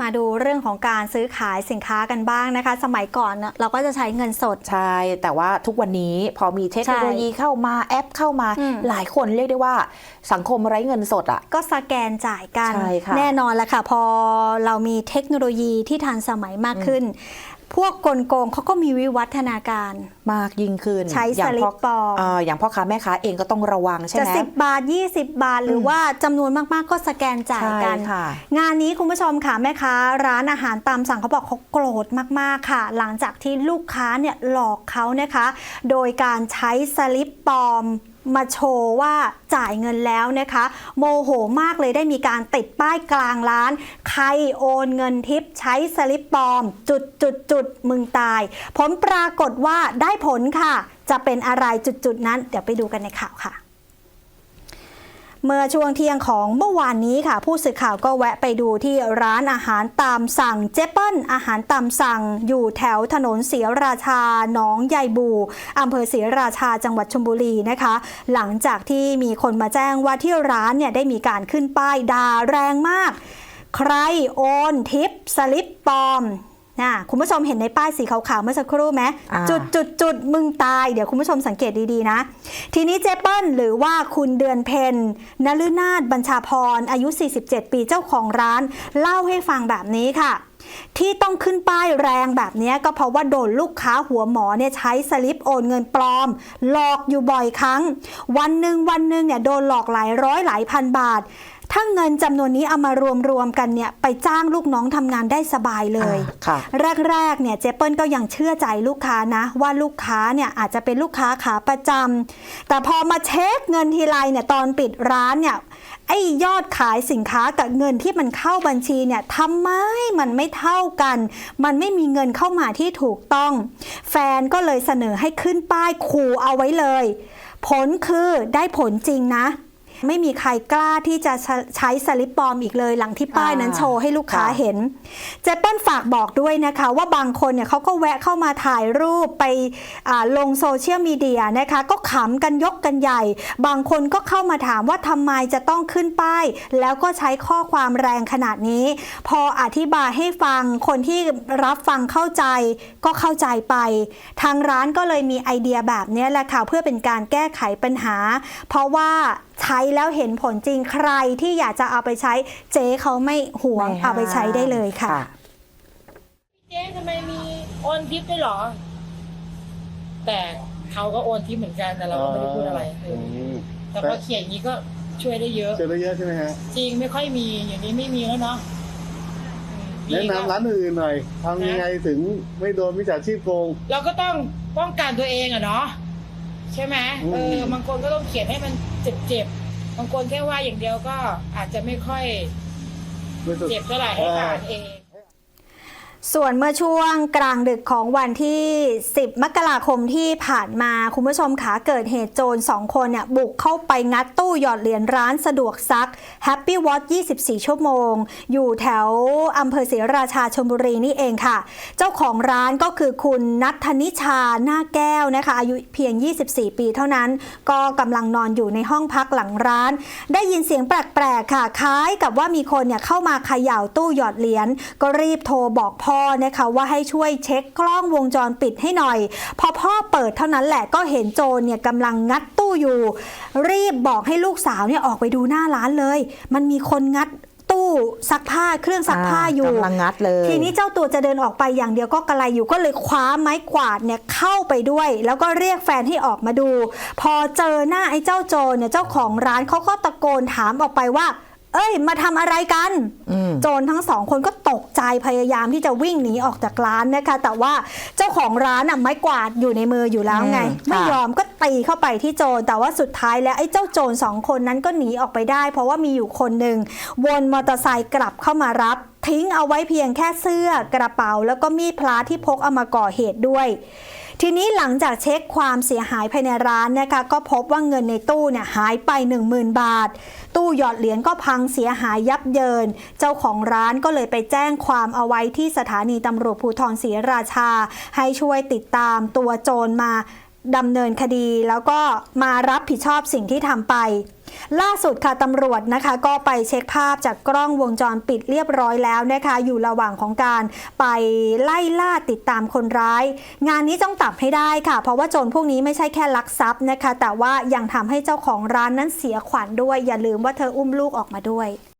มาดูเรื่องของการซื้อขายสินค้ากันบ้างนะคะ สมัยก่อนน่ะเราก็จะใช้เงินสด ใช่ แต่ว่าทุกวันนี้พอมีเทคโนโลยีเข้ามาแอปเข้ามาอืมหลายคนเรียกได้ว่าสังคมไร้เงินสดอะ ก็สแกนจ่ายกันใช่ค่ะแน่นอนละค่ะ พอเรามีเทคโนโลยีที่ทันสมัยมากขึ้น พวกกลโกงเขาก็มีวิวัฒนาการ มากยิ่งขึ้นใช้อย่าสงลิพ่ปปลอมเอ่ออย่างพ่อค้าแม่ค้าเองก็ต้องระวังใช่จะไหม10บาท 20 บาท หรือว่าจำนวนมากๆก็สแกนจ่ายกันใช่ค่ะงานนี้คุณผู้ชมค่ะแม่ค้าร้านอาหารตามสั่งเขาบอกเขาโกรธมากๆค่ะ หลังจากที่ลูกค้าเนี่ยหลอกเขานะคะ โดยการใช้สลิปปลอม มาโชว์ว่าจ่ายเงินแล้วนะคะ โมโหมากเลยได้มีการติดป้ายกลางร้าน ใครโอนเงินทิปใช้สลิปปลอม จุดจุดจุดมึงตาย ผลปรากฏว่าได้ผลค่ะ จะเป็นอะไรจุดจุดนั้น เดี๋ยวไปดูกันในข่าวค่ะ เมื่อช่วงเที่ยงของเมื่อวานนี้ค่ะ ผู้สื่อข่าวก็แวะไปดูที่ร้านอาหารตามสั่งเจเปิลอาหารตามสั่ง อยู่แถวถนนศรีราชาหนองใยบูอำเภอศรีราชาจังหวัดชลบุรีนะคะ หลังจากที่มีคนมาแจ้งว่าที่ร้านเนี่ยได้มีการขึ้นป้ายด่าแรงมาก ใครโอนทิปสลิปปลอม นะคุณผู้ชมเห็นในป้ายสีขาวๆเมื่อสักครู่ไหมอ่าจุดจุดจุดมึงตาย เดี๋ยวคุณผู้ชมสังเกตดีๆนะ ทีนี้เจเปิลหรือว่าคุณเดือนเพนนฤนาถบัญชาพร อายุ 47 ปีเจ้าของร้าน เล่าให้ฟังแบบนี้ค่ะ ที่ต้องขึ้นป้ายแรงแบบนี้ก็เพราะว่าโดนลูกค้าหัวหมอเนี่ยใช้สลิปโอนเงินปลอม หลอกอยู่บ่อยครั้ง วันหนึ่งวันหนึ่งเนี่ยโดนหลอกหลายร้อยหลายพันบาท ถ้าเงินจำนวนนี้เอามารวมๆกันเนี่ยไปจ้างลูกน้องทำงานได้สบายเลยอ่าค่ะแรกๆเนี่ยเจเปิลก็ยังเชื่อใจลูกค้านะ ว่าลูกค้าเนี่ยอาจจะเป็นลูกค้าขาประจำแต่พอมาเช็คเงินทีไรเนี่ยตอนปิดร้านเนี่ยไอ้ยอดขายสินค้ากับเงินที่มันเข้าบัญชีเนี่ยทำไมมันไม่เท่ากัน มันไม่มีเงินเข้ามาที่ถูกต้อง แฟนก็เลยเสนอให้ขึ้นป้ายขู่เอาไว้เลย ผลคือได้ผลจริงนะ ไม่มีใครกล้าที่จะใช้ใช้สลิปปลอมอีกเลย หลังที่ป้ายนั้นโชว์ให้ลูกค้าค่ะเห็น เจเปิ้ลฝากบอกด้วยนะคะ ว่าบางคนเนี่ยเขาก็แวะเข้ามาถ่ายรูปไปอ่าลงโซเชียลมีเดียนะคะ ก็ขำกันยกกันใหญ่ บางคนก็เข้ามาถามว่าทำไมจะต้องขึ้นป้าย แล้วก็ใช้ข้อความแรงขนาดนี้ พออธิบายให้ฟังคนที่รับฟังเข้าใจก็เข้าใจไป ทางร้านก็เลยมีไอเดียแบบนี้แหละค่ะเพื่อเป็นการแก้ไขปัญหา เพราะว่าใช้แล้วเห็นผลจริงใครที่อยากจะเอาไปใช้เจ๊เขาไม่หวงไม่ห้เอาไปใช้ได้เลยค่ะ เจ๊ทำไมมีโอนทิปด้วยเหรอ แต่เขาก็โอนทิปเหมือนกันแต่เราก็ไม่ได้พูดอะไรเออมแต่พอเขียนอย่างนี้ก็ช่วยได้เยอะ เจอได้เยอะใช่ไหมฮะจริงไม่ค่อยมีอย่างนี้ไม่มีแล้วเนาะอืมแนะดีก็นำร้านอื่นๆหน่อยทำยังไงถึงไม่โดนมิจฉาชีพโกง เราก็ต้องป้องกันตัวเองอะเนาะ ใช่ไหมอืมเออบางคนก็ต้องเขียนให้มันเจ็บๆบางคนแค่ว่าอย่างเดียวก็อาจจะไม่ค่อยไม่สุดเจ็บเท่าไหร่ให้อ่านเอง ส่วนเมื่อช่วงกลางดึกของวันที่ 10 มกราคมที่ผ่านมา คุณผู้ชมขาเกิดเหตุโจร 2 คนเนี่ยบุกเข้าไปงัดตู้หยอดเหรียญร้านสะดวกซัก Happy Watch 24 ชั่วโมง อยู่แถวอำเภอศรีราชาชลบุรีนี่เองค่ะ เจ้าของร้านก็คือคุณนัทธนิชาหน้าแก้วนะคะ อายุเพียง 24 ปีเท่านั้น ก็กำลังนอนอยู่ในห้องพักหลังร้าน ได้ยินเสียงแปลกๆค่ะ คล้ายกับว่ามีคนเนี่ยเข้ามาเขย่าตู้หยอดเหรียญก็รีบโทรบอกพ่อนะคะว่าให้ช่วยเช็คกล้องวงจรปิดให้หน่อย พอพ่อเปิดเท่านั้นแหละก็เห็นโจรเนี่ยกำลังงัดตู้อยู่ รีบบอกให้ลูกสาวเนี่ยออกไปดูหน้าร้านเลย มันมีคนงัดตู้ซักผ้าเครื่องซักผ้าอยู่กำลังงัดเลย ทีนี้เจ้าตัวจะเดินออกไปอย่างเดียวก็กระไรอยู่ก็เลยคว้าไม้กวาดเนี่ยเข้าไปด้วย แล้วก็เรียกแฟนให้ออกมาดู พอเจอหน้าไอ้เจ้าโจรเนี่ยเจ้าของร้านเขาก็ตะโกนถามออกไปว่า เอ้ย มาทำอะไรกันอืมโจรทั้งสองคนก็ตกใจพยายามที่จะวิ่งหนีออกจากร้านนะคะ แต่ว่าเจ้าของร้านอะไม้กวาดอยู่ในมืออยู่แล้วไงอืมค่ะไม่ยอมก็ตีเข้าไปที่โจรแต่ว่าสุดท้ายแล้วไอ้เจ้าโจรสองคนนั้นก็หนีออกไปได้ เพราะว่ามีอยู่คนหนึ่งวนมอเตอร์ไซค์กลับเข้ามารับทิ้งเอาไว้เพียงแค่เสื้อกระเป๋า แล้วก็มีดพลาที่พกเอามาก่อเหตุด้วย ทีนี้หลังจากเช็คความเสียหายภายในร้านนะคะก็พบว่าเงินในตู้เนี่ยหายไป 10,000 บาท ตู้หยอดเหรียญก็พังเสียหายยับเยิน เจ้าของร้านก็เลยไปแจ้งความเอาไว้ที่สถานีตำรวจภูธรศรีราชา ให้ช่วยติดตามตัวโจรมาดำเนินคดีแล้วก็มารับผิดชอบสิ่งที่ทำไป ล่าสุดค่ะตำรวจนะคะก็ไปเช็คภาพจากกล้องวงจรปิดเรียบร้อยแล้วนะคะ อยู่ระหว่างของการไปไล่ล่าติดตามคนร้าย งานนี้ต้องตับให้ได้ค่ะ เพราะว่าโจรพวกนี้ไม่ใช่แค่ลักทรัพย์นะคะ แต่ว่ายังทำให้เจ้าของร้านนั้นเสียขวัญด้วย อย่าลืมว่าเธออุ้มลูกออกมาด้วย